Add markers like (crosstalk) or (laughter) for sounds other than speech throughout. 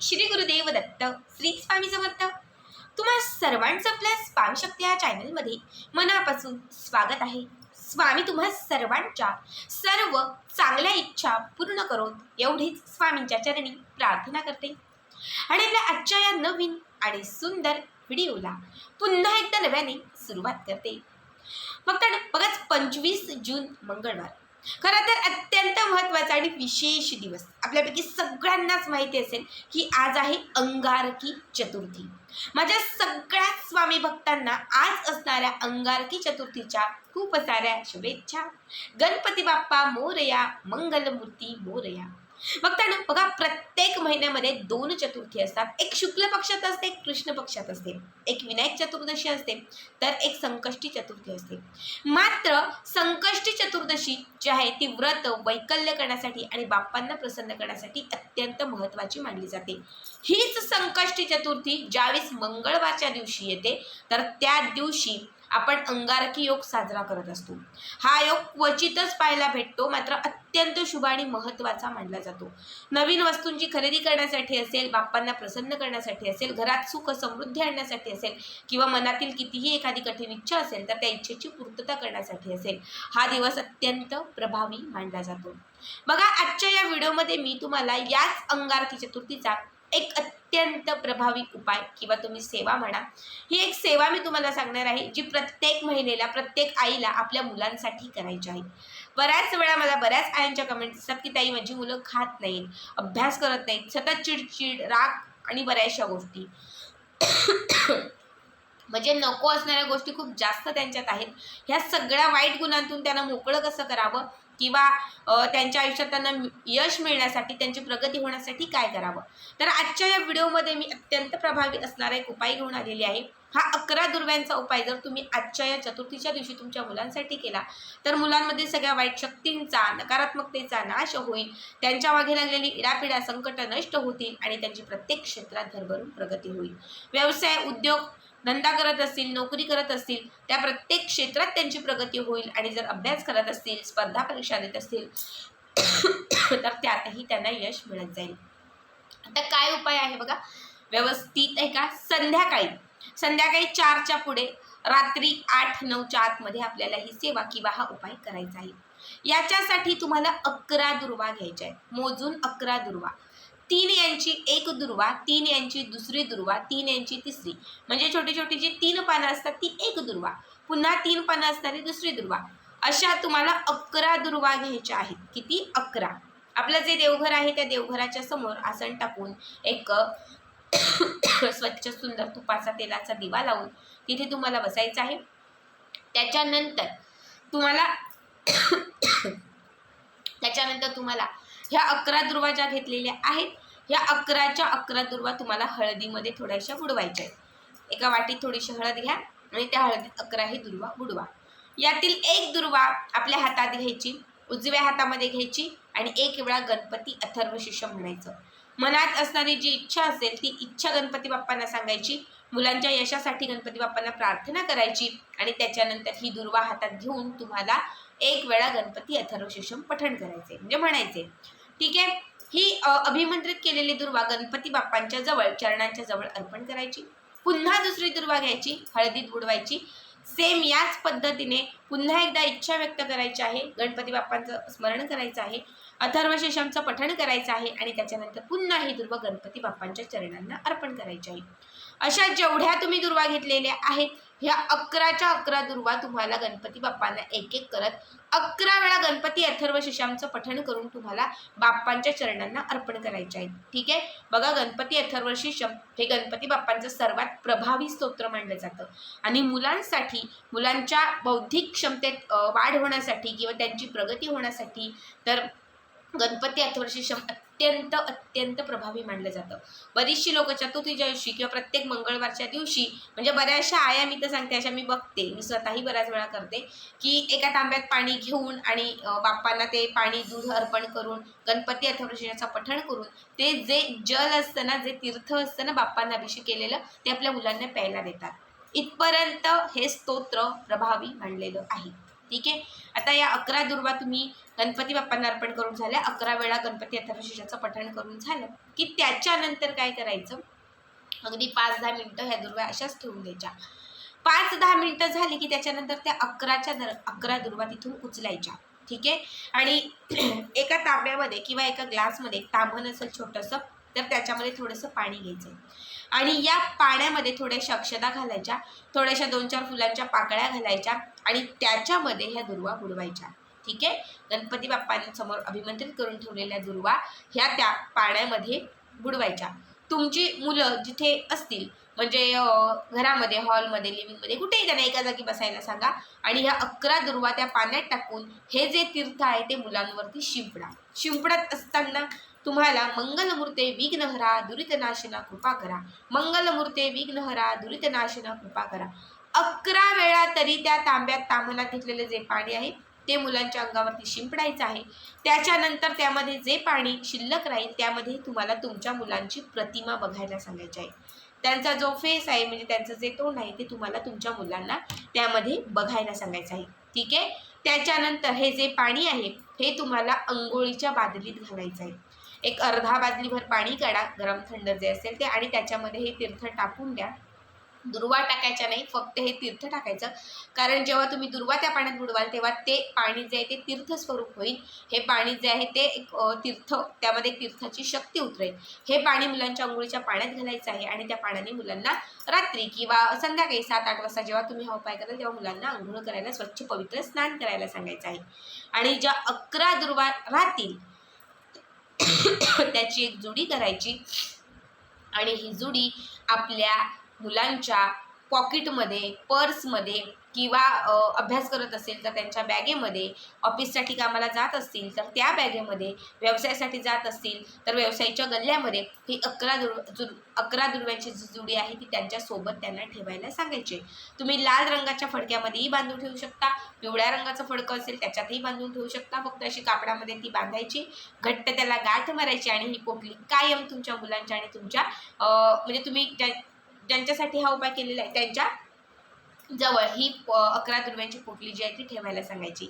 श्री गुरुदेव दत्त श्री स्वामी समर्थ. तुम्हा सर्वांचं आपल्या स्वामी शक्ती या चॅनलमध्ये मनापासून स्वागत आहे. स्वामी तुम्हा सर्वांच्या सर्व चांगल्या इच्छा पूर्ण करून एवढीच स्वामींच्या चरणी प्रार्थना करते. आणि आपल्या आजच्या या नवीन आणि सुंदर व्हिडिओला पुन्हा एकदा नव्याने सुरुवात करते. मग तर बघाच पंचवीस जून मंगळवार. खरं तर अत्यंत महत्त्वाचा आणि विशेष दिवस. आपल्यापैकी सगळ्यांनाच माहिती असेल की आज आहे अंगारकी चतुर्थी. माझ्या सगळ्या स्वामी भक्तांना आज असणाऱ्या अंगारकी चतुर्थीच्या खूप साऱ्या शुभेच्छा. गणपती बाप्पा मोरया मंगलमूर्ती मोरया. बघताना बघा प्रत्येक महिन्यामध्ये दोन चतुर्थी असतात. एक शुक्ल पक्षात असते एक कृष्ण पक्षात असते. एक विनायक चतुर्दशी असते तर एक संकष्टी चतुर्थी असते. मात्र संकष्टी चतुर्दशी जी आहे ती व्रत वैकल्य करण्यासाठी आणि बाप्पांना प्रसन्न करण्यासाठी अत्यंत महत्त्वाची मानली जाते. हीच संकष्टी चतुर्थी ज्यावेळेस मंगळवारच्या दिवशी येते तर त्या दिवशी आपण अंगारकी योग साजरा करत असतो. हा योग क्वचितच पाहायला भेटतो मात्र अत्यंत शुभ आणि महत्त्वाचा मानला जातो. नवीन वस्तूंची खरेदी करण्यासाठी असेल बाप्पांना प्रसन्न करण्यासाठी असेल घरात सुख समृद्धी आणण्यासाठी असेल किंवा मनातील कितीही एखादी कठीण इच्छा असेल तर त्या इच्छेची पूर्तता करण्यासाठी असेल हा दिवस अत्यंत प्रभावी मानला जातो. बघा आजच्या या व्हिडिओमध्ये मी तुम्हाला याच अंगारकी चतुर्थीचा एक अत्यंत प्रभावी उपाय किंवा तुम्ही सेवा म्हणा ही एक सेवा मी तुम्हाला सांगणार आहे जी प्रत्येक महिलेला प्रत्येक आईला आपल्या मुलांसाठी करायची आहे. बऱ्याच वेळा मला बऱ्याच आयांच्या कमेंट्स असतात की ताई माझी मुलं खात नाहीत अभ्यास करत नाहीत सतत चिडचिड राग आणि बऱ्याचशा गोष्टी. (coughs) म्हणजे नको असणाऱ्या गोष्टी खूप जास्त त्यांच्यात आहेत. ह्या सगळ्या वाईट गुणांतून त्यांना मोकळं कसं करावं? किंवा त्यांच्या आयुष्यात त्यांना यश मिळण्यासाठी त्यांची प्रगती होण्यासाठी काय करावं? तर आजच्या या व्हिडिओमध्ये मी अत्यंत प्रभावी असणारा एक उपाय घेऊन आलेली आहे. हा अकरा दुर्व्यांचा उपाय जर तुम्ही आजच्या या चतुर्थीच्या दिवशी तुमच्या मुलांसाठी केला तर मुलांमध्ये सगळ्या वाईट शक्तींचा नकारात्मकतेचा नाश होईल. त्यांच्या मागे लागलेली इडापिडा संकट नष्ट होतील आणि त्यांची प्रत्येक क्षेत्रात भरभरून प्रगती होईल. व्यवसाय उद्योग धंदा करत असतील नोकरी करत असतील त्या प्रत्येक क्षेत्रात त्यांची प्रगती होईल. आणि जर अभ्यास करत असतील स्पर्धा परीक्षा देत असतील (coughs) तर त्यातही त्यांना यश मिळत जाईल. आता काय उपाय आहे बघा? व्यवस्थित आहे का? संध्याकाळी. संध्याकाळी चारच्या पुढे रात्री आठ नऊच्या आतमध्ये आपल्याला ही सेवा किंवा हा उपाय करायचा आहे. याच्यासाठी तुम्हाला अकरा दुर्वा घ्यायच्या आहेत. मोजून अकरा दुर्वा. तीन यांची एक दुर्वा तीन यांची दुसरी दुर्वा तीन यांची तिसरी. म्हणजे छोटी छोटी जी तीन पानं असतात ती एक दुर्वा. पुन्हा तीन पानं असणारी दुसरी दुर्वा. अशा तुम्हाला अकरा दुर्वा घ्यायच्या आहेत. किती? अकरा. आपलं जे देवघर आहे त्या देवघराच्या समोर आसन टाकून एक (coughs) स्वच्छ सुंदर तुपाचा तेलाचा दिवा लावून तिथे तुम्हाला बसायचं आहे. त्याच्यानंतर तुम्हाला (coughs) त्याच्यानंतर तुम्हाला ह्या अकरा दुर्वा ज्या घेतलेल्या आहेत ह्या अकराच्या अकरा दुर्वा तुम्हाला हळदीमध्ये थोड्याशा बुडवायच्या आहेत. एका वाटीत थोडीशी हळद घ्या आणि त्या हळदीत अकराही दुर्वा बुडवा. यातील एक दुर्वा आपल्या हातात घ्यायची उजव्या हातामध्ये घ्यायची आणि एक वेळा गणपती अथर्व शिष्य म्हणायचं. मनात असणारी जी इच्छा असेल ती इच्छा गणपती बाप्पांना सांगायची. मुलांच्या यशासाठी गणपती बाप्पांना प्रार्थना करायची आणि त्याच्यानंतर ही दुर्वा हातात घेऊन तुम्हाला एक वेळा गणपती अथर्व शिष्यम पठण करायचे म्हणजे म्हणायचे ठीक आहे? ही अभिमंत्रित केलेली दुर्वा गणपती बाप्पांच्या जवळ चरणांच्या जवळ अर्पण करायची. पुन्हा दुसरी दुर्वा घ्यायची हळदीत बुडवायची. सेम याच पद्धतीने पुन्हा एकदा इच्छा व्यक्त करायची आहे. गणपती बाप्पांचं स्मरण करायचं आहे. अथर्व शेषमचं पठण करायचं आहे आणि त्याच्यानंतर पुन्हा ही दुर्वा गणपती बाप्पांच्या चरणांना अर्पण करायची आहे. अशा जेवढ्या तुम्ही दुर्वा घेतलेल्या आहेत ह्या अकराच्या अकरा दुर्वा तुम्हाला गणपती बाप्पांना एक एक करत अकरा वेळा गणपती अथर्व शिशांचं पठण करून तुम्हाला बाप्पांच्या चरणांना अर्पण करायचे आहे ठीक आहे? बघा गणपती अथर्व शिशम हे गणपती बाप्पांचं सर्वात प्रभावी स्तोत्र मानलं जातं. आणि मुलांसाठी मुलांच्या बौद्धिक क्षमतेत वाढ होण्यासाठी किंवा त्यांची प्रगती होण्यासाठी तर गणपती अथर्वशीशम अत्यंत अत्यंत प्रभावी मानलं जातं. बरीचशी लोक चतुर्थीच्या दिवशी किंवा प्रत्येक मंगळवारच्या दिवशी म्हणजे बऱ्याचशा आया मी तर सांगते अशा मी बघते. मी स्वतःही बऱ्याच वेळा करते की एका तांब्यात पाणी घेऊन आणि बाप्पांना ते पाणी दूध अर्पण करून गणपती अथर्वशीषाचं पठण करून ते जे जल असतं ना जे तीर्थ असतं ना बाप्पांना अभिषेक केलेलं ते आपल्या मुलांना प्यायला देतात. इथपर्यंत हे स्तोत्र प्रभावी मानलेलं आहे. ठीक आहे? आता या अकरा दुर्वा तुम्ही गणपती बाप्पांना अर्पण करून झाल्या. अकरा वेळा गणपती अथर्वशीषाचं पठण करून झालं. की त्याच्यानंतर काय करायचं? अगदी पाच दहा मिनटं ह्या दुर्वा अशाच ठेवून द्यायच्या. पाच दहा मिनटं झाली की त्याच्यानंतर त्या अकराच्या दर अकरा दुर्वा तिथून उचलायच्या. ठीक आहे? आणि (clears throat) एका तांब्यामध्ये किंवा एका ग्लासमध्ये तांबण असेल छोटंसं तर त्याच्यामध्ये थोडंसं पाणी घ्यायचं. आणि या पाण्यामध्ये थोड्याशा अक्षदा घालायच्या थोड्याशा दोन चार फुलांच्या पाकळ्या घालायच्या आणि त्याच्यामध्ये ह्या दुर्वा बुडवायच्या. ठीक आहे? गणपती बाप्पांसमोर अभिमंत्रित करून ठेवलेल्या दुर्वा ह्या त्या पाण्यामध्ये बुडवायच्या. तुमची मुलं जिथे असतील म्हणजे घरामध्ये हॉलमध्ये लिव्हिंगमध्ये कुठेही त्यांना एका जागी बसायला सांगा आणि ह्या अकरा दुर्वा त्या पाण्यात टाकून हे जे तीर्थ आहे ते मुलांवरती शिंपडा. शिंपडत असताना तुम्हाला मंगलमूर्ते विघ्नहरा दुरितनाशना कृपा करा. मंगलमूर्ते विघ्नहरा दुरितनाशना कृपा करा. अकरा वेळा तरी त्या तांब्यात तांबणात घेतलेले जे पाणी आहे ते मुलांच्या अंगावरती शिंपडायचं आहे. त्याच्यानंतर त्यामध्ये जे पाणी शिल्लक राहील त्यामध्ये तुम्हाला तुमच्या मुलांची प्रतिमा बघायला सांगायची आहे. त्यांचा जो फेस आहे म्हणजे त्यांचं जे तोंड आहे ते तुम्हाला तुमच्या मुलांना त्यामध्ये बघायला सांगायचं आहे. ठीक आहे? त्याच्यानंतर हे जे पाणी आहे हे तुम्हाला अंघोळीच्या बादलीत घालायचं आहे. एक अर्धा बादलीभर पाणी काढा गरम थंड जे असेल ते आणि त्याच्यामध्ये हे तीर्थ टाकून द्या. दुर्वा टाकायच्या नाही फक्त हे तीर्थ टाकायचं. कारण जेव्हा तुम्ही दुर्वा त्या पाण्यात बुडवाल तेव्हा ते पाणी जे आहे ते तीर्थ स्वरूप होईल. हे पाणी जे आहे ते एक तीर्थ त्यामध्ये तीर्थाची शक्ती उतरेल. हे पाणी मुलांच्या अंघोळीच्या पाण्यात घालायचं आहे आणि त्या पाण्याने मुलांना रात्री किंवा संध्याकाळी सात आठ वाजता जेव्हा तुम्ही हा उपाय कराल तेव्हा मुलांना आंघोळ करायला स्वच्छ पवित्र स्नान करायला सांगायचं आहे. आणि ज्या अकरा दुर्वा राहतील (coughs) त्याची एक जुडी करायची. आणि ही जुडी आपल्या मुलांच्या पॉकेटमध्ये पर्समध्ये किंवा अभ्यास करत असेल तर त्यांच्या बॅगेमध्ये ऑफिससाठी कामाला जात असतील तर त्या बॅगेमध्ये व्यवसायासाठी जात असतील तर व्यवसायाच्या गल्ल्यामध्ये ही अकरा दुर् जु अकरा दुर्व्यांची जी जुडी आहे ती त्यांच्यासोबत त्यांना ठेवायला सांगायचे. तुम्ही लाल रंगाच्या फडक्यामध्येही बांधून ठेवू शकता. पिवळ्या रंगाचं फडकं असेल त्याच्यातही बांधून ठेवू शकता. फक्त अशी कापडामध्ये ती बांधायची. घट्ट त्याला गाठ मारायची आणि ही पोटली कायम तुमच्या मुलांच्या आणि तुमच्या म्हणजे तुम्ही ज्या ज्यांच्यासाठी हा उपाय केलेला आहे त्यांच्या जवळ ही प- अकरा दुर्व्यांची पोटली जी आहे ती ठेवायला सांगायची.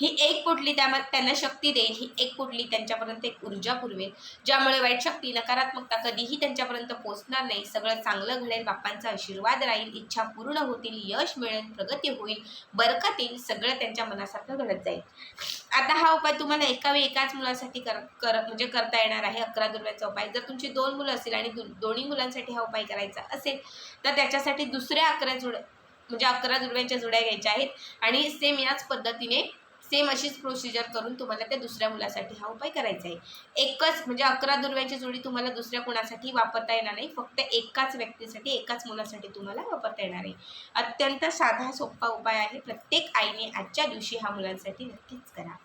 ही एक पोटली त्यामध्ये त्यांना शक्ती देईल ही एक पोटली त्यांच्यापर्यंत एक ऊर्जा पुरवेल ज्यामुळे वाईट शक्ती नकारात्मकता कधीही त्यांच्यापर्यंत पोहोचणार नाही. सगळं चांगलं घडेल बाप्पांचा आशीर्वाद राहील इच्छा पूर्ण होतील यश मिळेल प्रगती होईल बरकत येईल सगळं त्यांच्या मनासारखं घडत जाईल. आता हा उपाय तुम्हाला एका वेळी एकाच मुलासाठी कर कर म्हणजे करता येणार आहे अकरा दुर्व्यांचा उपाय. जर तुमची दोन मुलं असतील आणि दु- दोन्ही मुलांसाठी हा उपाय करायचा असेल तर त्याच्यासाठी दुसऱ्या अकरा जुड म्हणजे अकरा दुर्व्यांच्या जुड्या घ्यायच्या आहेत. आणि सेम याच पद्धतीने सेम अशीच प्रोसिजर करून तुम्हाला त्या दुसऱ्या मुलासाठी हा उपाय करायचा आहे. एकच म्हणजे अकरा दुर्व्याची जोडी तुम्हाला दुसऱ्या कोणासाठी वापरता येणार नाही. फक्त एकाच व्यक्तीसाठी एकाच मुलासाठी तुम्हाला वापरता येणार आहे. अत्यंत साधा सोपा उपाय आहे. प्रत्येक आईने आजच्या दिवशी हा मुलांसाठी नक्कीच करा.